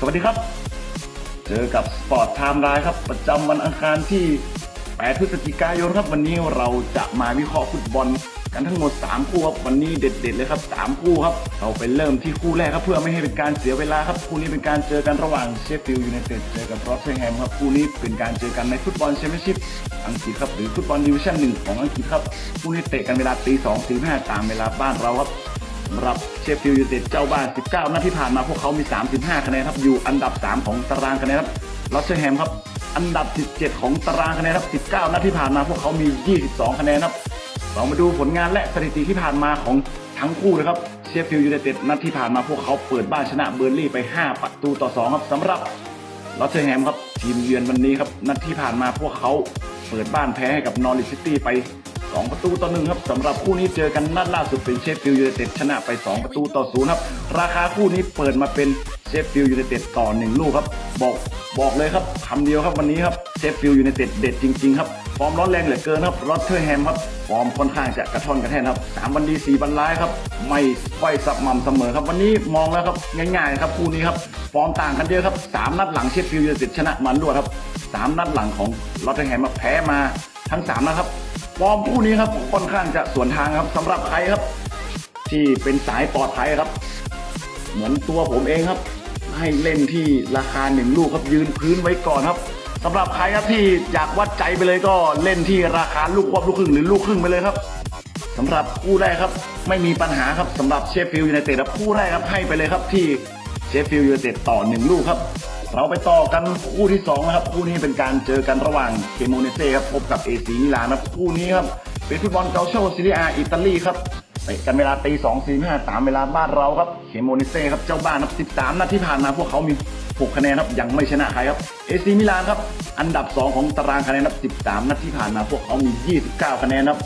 สวัสดีครับ เจอกับสปอร์ตไทม์ไลน์ครับ ประจำวันอังคารที่ 8 พฤศจิกายนครับ วันนี้เราจะมาวิเคราะห์ฟุตบอลกันทั้งหมด 3 คู่ครับ วันนี้เด็ด ๆ เลยครับ 3 คู่ครับ เราไปเริ่มที่คู่แรกครับ เพื่อไม่ให้เป็นการเสียเวลาครับ คู่นี้เป็นการเจอกันระหว่างเชฟฟิลด์ยูไนเต็ดเจอกับรอสเทอร์แฮมครับ คู่นี้เป็นการเจอกันในฟุตบอลแชมเปี้ยนชิพอังกฤษครับ หรือฟุตบอลดิวิชั่นหนึ่งของอังกฤษครับ คู่นี้เตะกันเวลาตีสองตีห้าตามเวลาบ้านเราครับ สำหรับเชฟฟิลด์ยูไนเต็ดเจ้าบ้าน 19 นัดที่ผ่านมาพวกเขามี 35 คะแนนครับ อยู่อันดับ 3 ของตารางคะแนนครับลอสเชอร์แฮมครับ อันดับ 17 ของตารางคะแนนครับ 19 นัดที่ผ่านมาพวกเขามี 22 คะแนนครับ เรามาดูผลงานและสถิติที่ผ่านมาของทั้งคู่เลยครับเชฟฟิลด์ยูไนเต็ดนัดที่ผ่านมาพวกเขาเปิดบ้านชนะเบอร์ลี่ไป 5 ประตูต่อ 2 ครับสำหรับลอสเทอร์แฮมครับทีมเยือนวันนี้ครับนัดที่ผ่านมาพวกเขาเปิดบ้านแพ้ให้กับนอริชซิตี้ไป 2 ประตูต่อหนึ่งครับสำหรับคู่นี้เจอกันนัดล่าสุดเป็นเชฟฟิลด์ยูไนเต็ดชนะไป 2 ประตูต่อศูนย์ครับ ราคาคู่นี้เปิดมาเป็นเชฟฟิลด์ยูไนเต็ดต่อ 1 ลูกครับ บอกบอกเลยครับคำเดียวครับวันนี้ครับเชฟฟิลด์ยูไนเต็ดเด็ดจริงๆครับฟอร์มร้อนแรงเหลือเกินครับลอสเทอร์แฮมครับฟอร์มค่อนข้างจะกระท่อนกระแท่นครับสามวันดีสี่วันร้ายครับ ไม่ไฟสับม่ำเสมอครับ วันนี้มองแล้วครับง่ายๆครับคู่นี้ครับฟอร์มต่างกันเยอะครับสามนัดหลังเชฟฟิลด์ยูไนเต็ดชนะมันรวดครับสามนัดหลังของลอตเทอร์แฮมมาแพ้มาทั้งสามนะครับ ฟอร์มคู่นี้ครับค่อนข้างจะสวนทางครับสำหรับใครครับ ที่เป็นสายปลอดภัยครับ เหมือนตัวผมเองครับ ให้เล่นที่ราคาหนึ่งลูกครับยืนพื้นไว้ก่อนครับสำหรับใครครับที่อยากวัดใจไปเลยก็เล่นที่ราคาลูกควบลูกครึ่งหรือลูกครึ่งไปเลยครับสำหรับคู่แรกครับ ไม่มีปัญหาครับสำหรับเชฟฟิลด์ยูไนเต็ดครับคู่แรกครับให้ไปเลยครับที่เชฟฟิลด์ยูไนเต็ดต่อหนึ่งลูกครับ เราไปต่อกันคู่ที่สองนะครับคู่นี้เป็นการเจอกันระหว่างเคโมเนเซ่ครับพบกับเอซีมิลานครับคู่นี้ครับเป็นฟุตบอลเกาโชซีเรียอิตาลีครับเตะกันเวลาตีสองสี่ห้าตามเวลาบ้านเราครับเคโมเนเซ่ครับเจ้าบ้านครับสิบสามนัดที่ผ่านมาพวกเขามีหกคะแนนครับยังไม่ชนะใครครับเอซีมิลานครับอันดับสองของตารางคะแนนครับสิบสามนัดที่ผ่านมาพวกเขามียี่สิบเก้าคะแนนครับ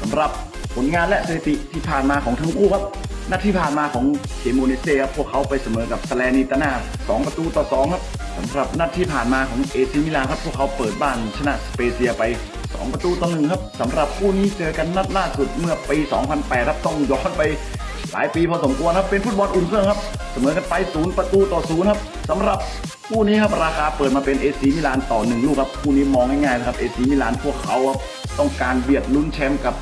สำหรับผลงานและสถิติที่ผ่านมาของทั้งคู่ครับ นัดที่ผ่านมาของเคโมนิเซ่ครับพวกเขาไปเสมอกับสแลนิตานาสองประตูต่อสองครับสำหรับนัดที่ผ่านมาของเอซีมิลานครับพวกเขาเปิดบ้านชนะสเปเซียไป2 ประตูต่อหนึ่งครับสำหรับคู่นี้เจอกันนัดล่าสุดเมื่อปี 2008 ครับต้องย้อนไปหลายปีพอสมควรครับเป็นฟุตบอลอุ่นเครื่องครับเสมอกันไป 0 ประตูต่อ 0 ครับสำหรับคู่นี้ครับราคาเปิดมาเป็นเอซีมิลานต่อหนึ่งลูกครับคู่นี้มองง่ายๆนะครับเอซีมิลานพวกเขาต้องการเบียดลุ้นแชมป์กับ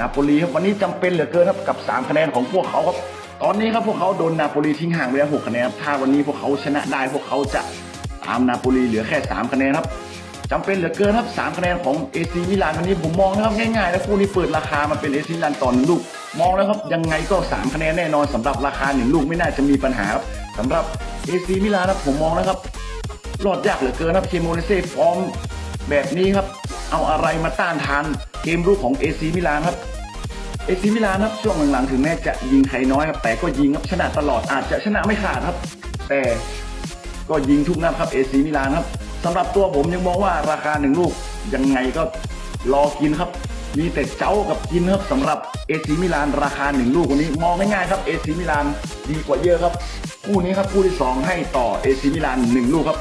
นาโปลีครับวันนี้จำเป็นเหลือเกินครับกับ 3 คะแนนของพวกเขาครับตอนนี้ครับพวกเขาโดนนาโปลีทิ้งห่างไปแล้ว6คะแนนครับถ้าวันนี้พวกเขาชนะได้พวกเขาจะตามนาโปลีเหลือแค่ 3 คะแนนครับจำเป็นเหลือเกินครับ 3 คะแนนของเอซีมิลานวันนี้ผมมองนะครับง่ายๆแล้วคู่นี้เปิดราคามาเป็นเอซีมิลานต่อหนึ่งลูก มองแล้วครับยังไงก็ 3 คะแนนแน่นอนสำหรับราคาหนึ่งลูกไม่น่าจะมีปัญหาครับสำหรับเอซีมิลานครับผมมองนะครับรอดยากเหลือเกินครับเคโมเนเซ่ฟอร์มแบบนี้ครับ เอาอะไรมาต้านทาน เกมรุกของเอซีมิลานครับเอซีมิลานครับช่วงหลังๆถึงแม้จะยิงใครน้อยครับแต่ก็ยิงครับชนะตลอดอาจจะชนะไม่ขาดครับ แต่ก็ยิงทุกนัดครับเอซีมิลานครับสำหรับตัวผมยังมองว่าราคาหนึ่งลูกยังไงก็รอกินครับ มีแต่เจ้ากับกินครับสำหรับเอซีมิลานราคาหนึ่งลูกวันนี้มองง่ายๆครับเอซีมิลานดีกว่าเยอะครับคู่นี้ครับคู่ที่สองให้ต่อเอซีมิลานหนึ่งลูกครับ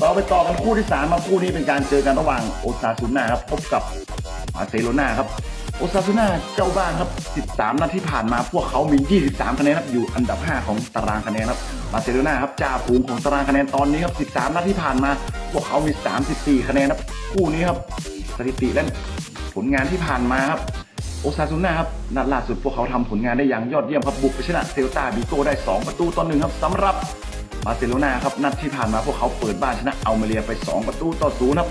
เราไปต่อกันคู่ที่สามมาคู่นี้เป็นการเจอกันระหว่างโอซาซูน่าครับพบกับ บาร์เซโลนาครับโอซาซูน่าเจ้าบ้านครับ 13 นัดที่ผ่านมาพวกเขามี 23 คะแนนครับอยู่อันดับ 5 ของตารางคะแนนครับบาร์เซโลนาครับจ่าฝูงของตารางคะแนนตอนนี้ครับ 13 นัดที่ผ่านมา พวกเขามี 34 คะแนนครับคู่นี้ครับสถิติและผลงานที่ผ่านมาครับโอซาซูน่าครับนัดล่าสุดพวกเขาทำผลงานได้อย่างยอดเยี่ยมครับบุกไปชนะเซลตาบิโกได้ 2 ประตูต่อหนึ่งครับสำหรับบาร์เซโลนาครับนัดที่ผ่านมาพวกเขาเปิดบ้านชนะอัลเมเรียไป 2 ประตูต่อศูนย์ครับ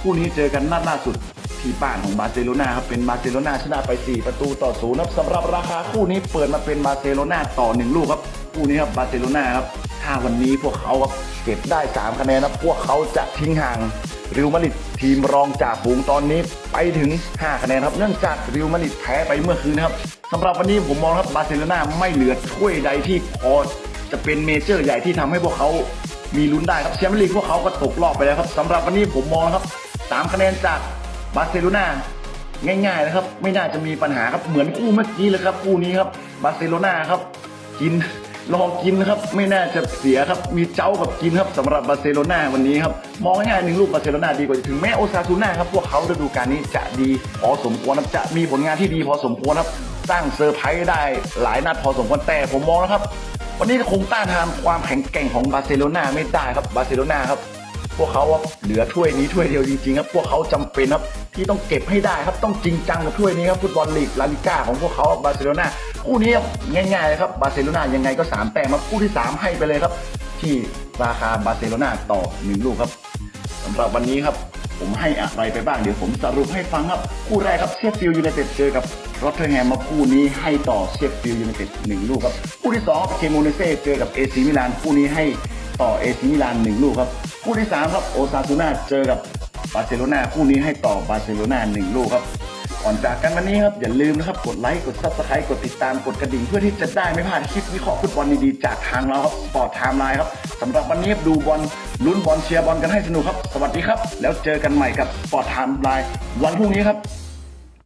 คู่นี้เจอกันนัดล่าสุด ที่บ้านของบาร์เซโลนาครับเป็นบาร์เซโลนาชนะไป 4 ประตูต่อศูนย์ครับสำหรับราคาคู่นี้เปิดมาเป็นบาร์เซโลนาต่อหนึ่งลูกครับคู่นี้ครับบาร์เซโลนาครับถ้าวันนี้พวกเขาครับเก็บได้ 3 คะแนนครับพวกเขาจะทิ้งห่างริวมาริดทีมรองจากฝูงตอนนี้ไปถึง 5 คะแนนครับ เนื่องจากริวมาริดแพ้ไปเมื่อคืนนะครับสำหรับวันนี้ผมมองครับบาร์เซโลนาไม่เหลือถ้วยใดที่พอจะเป็นเมเจอร์ใหญ่ที่ทำให้พวกเขามีลุ้นได้ครับแชมเปี้ยนลีกพวกเขาก็ตกรอบไปแล้วครับสำหรับวันนี้ผมมองครับสามคะแนนจาก บาร์เซโลนาง่ายๆนะครับ ไม่น่าจะมีปัญหาครับเหมือนคู่เมื่อกี้เลยครับคู่นี้ครับบาร์เซโลนาครับ กินรอกินนะครับไม่น่าจะเสียครับมีเจ้ากับกินครับสำหรับบาร์เซโลนาวันนี้ครับมองง่ายๆหนึ่งลูกบาร์เซโลนาดีกว่าถึงแม้โอซาซูน่าครับพวกเขาฤดูกาลนี้จะดีพอสมควรครับจะมีผลงานที่ดีพอสมควรครับสร้างเซอร์ไพรส์ได้หลายนัดพอสมควรแต่ผมมองนะครับ วันนี้คงต้านทานความแข็งแกร่งของบาร์เซโลนาไม่ได้ครับบาร์เซโลนาครับ พวกเขาเหลือถ้วยนี้ถ้วยเดียวจริงๆครับพวกเขาจำเป็นครับที่ต้องเก็บให้ได้ครับต้องจริงจังกับถ้วยนี้ครับฟุตบอลลีกลาลิก้าของพวกเขาบาร์เซโลนาคู่นี้ง่ายๆเลยครับบาร์เซโลนายังไงก็สามแต้มครับคู่ที่สามให้ไปเลยครับ ที่ราคาบาร์เซโลนาต่อหนึ่งลูกครับสำหรับวันนี้ครับผมให้อะไรไปบ้างเดี๋ยวผมสรุปให้ฟังครับ คู่แรกครับเชฟฟิลด์ยูไนเต็ดเจอกับรอตเทอร์แฮมมาคู่นี้ให้ต่อเชฟฟิลด์ยูไนเต็ดหนึ่งลูกครับ คู่ที่สองเคโมเนเซ่เจอกับเอซีมิลานคู่นี้ให้ ต่อเอซีมิลานหนึ่งลูกครับคู่ที่สามครับโอซาซูน่าเจอกับบาร์เซโลนาคู่นี้ให้ต่อบาร์เซโลนาหนึ่งลูกครับก่อนจากกันวันนี้ครับอย่าลืมนะครับกดไลค์กดซับสไครต์กดติดตามกดกระดิ่งเพื่อที่จะได้ไม่พลาดคลิปวิเคราะห์ฟุตบอลดีๆจากทางเราครับสปอร์ตไทม์ไลน์ครับสำหรับวันนี้ดูบอลลุ้นบอลเชียร์บอลกันให้สนุกครับ สวัสดีครับ แล้วเจอกันใหม่กับสปอร์ตไทม์ไลน์วันพรุ่งนี้ครับ